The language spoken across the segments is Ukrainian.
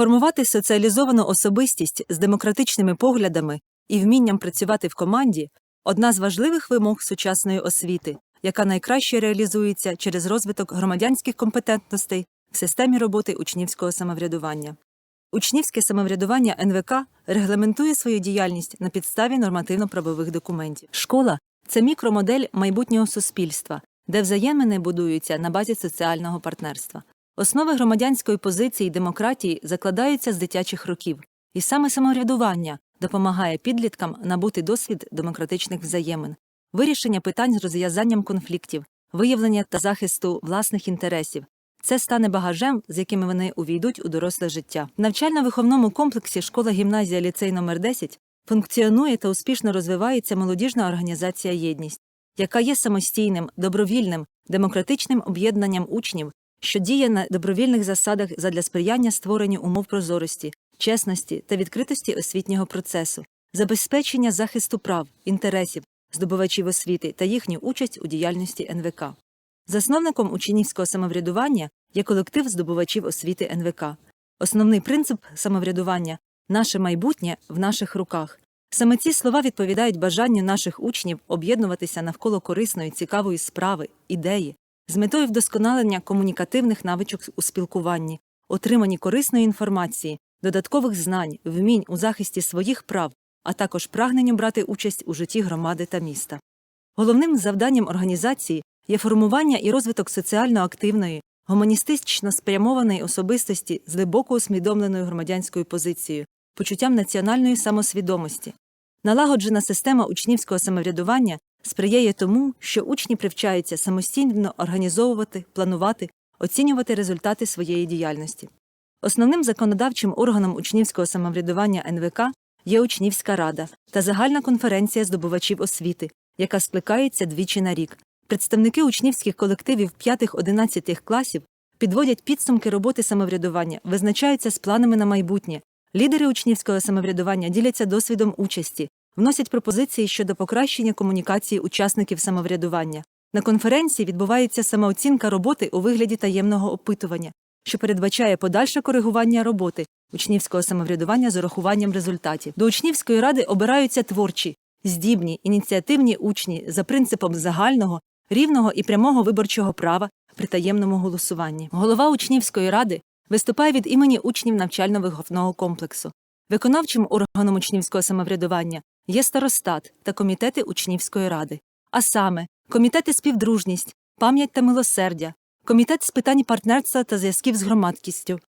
Формувати соціалізовану особистість з демократичними поглядами і вмінням працювати в команді одна з важливих вимог сучасної освіти, яка найкраще реалізується через розвиток громадянських компетентностей в системі роботи учнівського самоврядування. Учнівське самоврядування НВК регламентує свою діяльність на підставі нормативно-правових документів. Школа це мікромодель майбутнього суспільства, де взаємини будуються на базі соціального партнерства. Основи громадянської позиції і демократії закладаються з дитячих років, і саме самоврядування допомагає підліткам набути досвід демократичних взаємин, вирішення питань з розв'язанням конфліктів, виявлення та захисту власних інтересів. Це стане багажем, з якими вони увійдуть у доросле життя. В навчально-виховному комплексі школа гімназія ліцей номер 10 функціонує та успішно розвивається молодіжна організація Єдність, яка є самостійним, добровільним, демократичним об'єднанням учнів, що діє на добровільних засадах задля сприяння створенню умов прозорості, чесності та відкритості освітнього процесу, забезпечення захисту прав, інтересів, здобувачів освіти та їхню участь у діяльності НВК. Засновником учнівського самоврядування є колектив здобувачів освіти НВК. Основний принцип самоврядування наше майбутнє в наших руках. Саме ці слова відповідають бажанню наших учнів об'єднуватися навколо корисної, цікавої справи, ідеї, з метою вдосконалення комунікативних навичок у спілкуванні, отриманні корисної інформації, додаткових знань, вмінь у захисті своїх прав, а також прагненню брати участь у житті громади та міста. Головним завданням організації є формування і розвиток соціально активної, гуманістично спрямованої особистості з глибоко усвідомленою громадянською позицією, почуттям національної самосвідомості. Налагоджена система учнівського самоврядування сприяє тому, що учні привчаються самостійно організовувати, планувати, оцінювати результати своєї діяльності. Основним законодавчим органом учнівського самоврядування НВК є учнівська рада та загальна конференція здобувачів освіти, яка скликається двічі на рік. Представники учнівських колективів 5-11 класів підводять підсумки роботи самоврядування, визначаються з планами на майбутнє. Лідери учнівського самоврядування діляться досвідом участі, вносять пропозиції щодо покращення комунікації учасників самоврядування. На конференції відбувається самооцінка роботи у вигляді таємного опитування, що передбачає подальше коригування роботи учнівського самоврядування з урахуванням результатів. До учнівської ради обираються творчі, здібні, ініціативні учні за принципом загального, рівного і прямого виборчого права при таємному голосуванні. Голова учнівської ради виступає від імені учнів навчально-виховного комплексу. Виконавчим органом учнівського самоврядування є старостат та комітети учнівської ради, а саме комітети співдружність, пам'ять та милосердя, комітет з питань партнерства та зв'язків з громадськістю,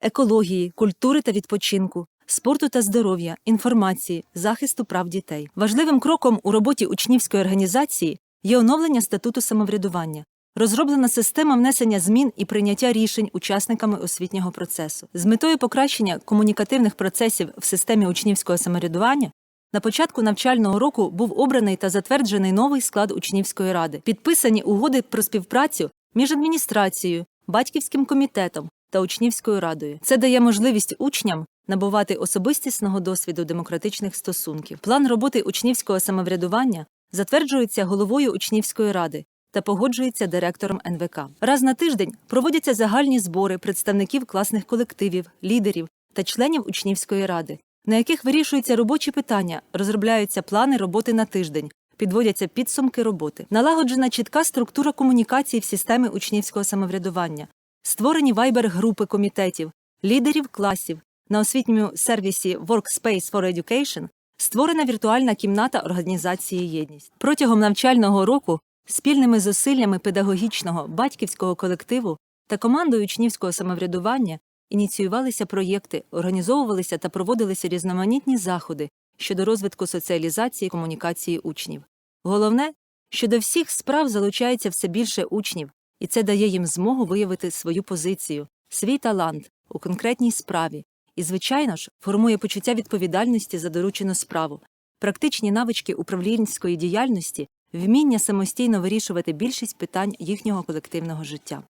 екології, культури та відпочинку, спорту та здоров'я, інформації, захисту прав дітей. Важливим кроком у роботі учнівської організації є оновлення статуту самоврядування. Розроблена система внесення змін і прийняття рішень учасниками освітнього процесу з метою покращення комунікативних процесів в системі учнівського самоврядування. На початку навчального року був обраний та затверджений новий склад учнівської ради, підписані угоди про співпрацю між адміністрацією, батьківським комітетом та учнівською радою. Це дає можливість учням набувати особистісного досвіду демократичних стосунків. План роботи учнівського самоврядування затверджується головою учнівської ради та погоджується директором НВК. Раз на тиждень проводяться загальні збори представників класних колективів, лідерів та членів учнівської ради, на яких вирішуються робочі питання, розробляються плани роботи на тиждень, підводяться підсумки роботи. Налагоджена чітка структура комунікації в системі учнівського самоврядування, створені вайбер-групи комітетів, лідерів класів. На освітньому сервісі Workspace for Education створена віртуальна кімната організації Єдність. Протягом навчального року спільними зусиллями педагогічного батьківського колективу та командою учнівського самоврядування ініціювалися проєкти, організовувалися та проводилися різноманітні заходи щодо розвитку соціалізації і комунікації учнів. Головне, що до всіх справ залучається все більше учнів, і це дає їм змогу виявити свою позицію, свій талант у конкретній справі і, звичайно ж, формує почуття відповідальності за доручену справу, практичні навички управлінської діяльності, вміння самостійно вирішувати більшість питань їхнього колективного життя.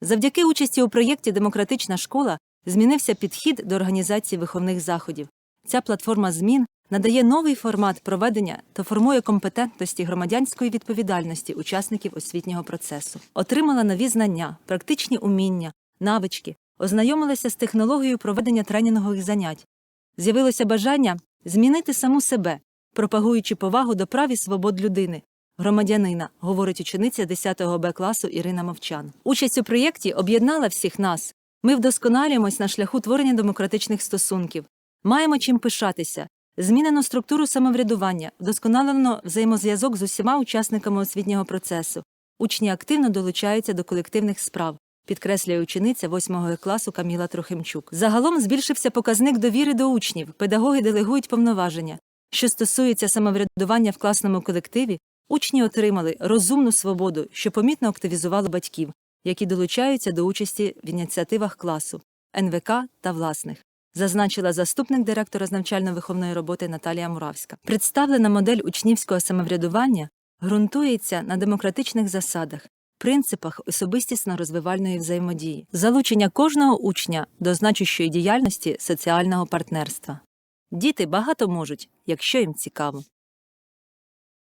Завдяки участі у проєкті Демократична школа змінився підхід до організації виховних заходів. Ця платформа змін надає новий формат проведення та формує компетентності громадянської відповідальності учасників освітнього процесу, отримала нові знання, практичні уміння, навички, ознайомилися з технологією проведення тренінгових занять. З'явилося бажання змінити саму себе, пропагуючи повагу до прав і свобод людини, громадянина, говорить учениця 10 Б класу Ірина Мовчан. Участь у проєкті об'єднала всіх нас. Ми вдосконалюємось на шляху творення демократичних стосунків, маємо чим пишатися, змінено структуру самоврядування, вдосконалено взаємозв'язок з усіма учасниками освітнього процесу. Учні активно долучаються до колективних справ. Підкреслює учениця 8 класу Каміла Трохимчук. Загалом збільшився показник довіри до учнів. Педагоги делегують повноваження. Що стосується самоврядування в класному колективі, учні отримали розумну свободу, що помітно активізувало батьків, які долучаються до участі в ініціативах класу, НВК та власних. Зазначила заступник директора з навчально-виховної роботи Наталія Муравська. Представлена модель учнівського самоврядування ґрунтується на демократичних засадах, принципах особистісно-розвивальної взаємодії, залучення кожного учня до значущої діяльності соціального партнерства. Діти багато можуть, якщо їм цікаво.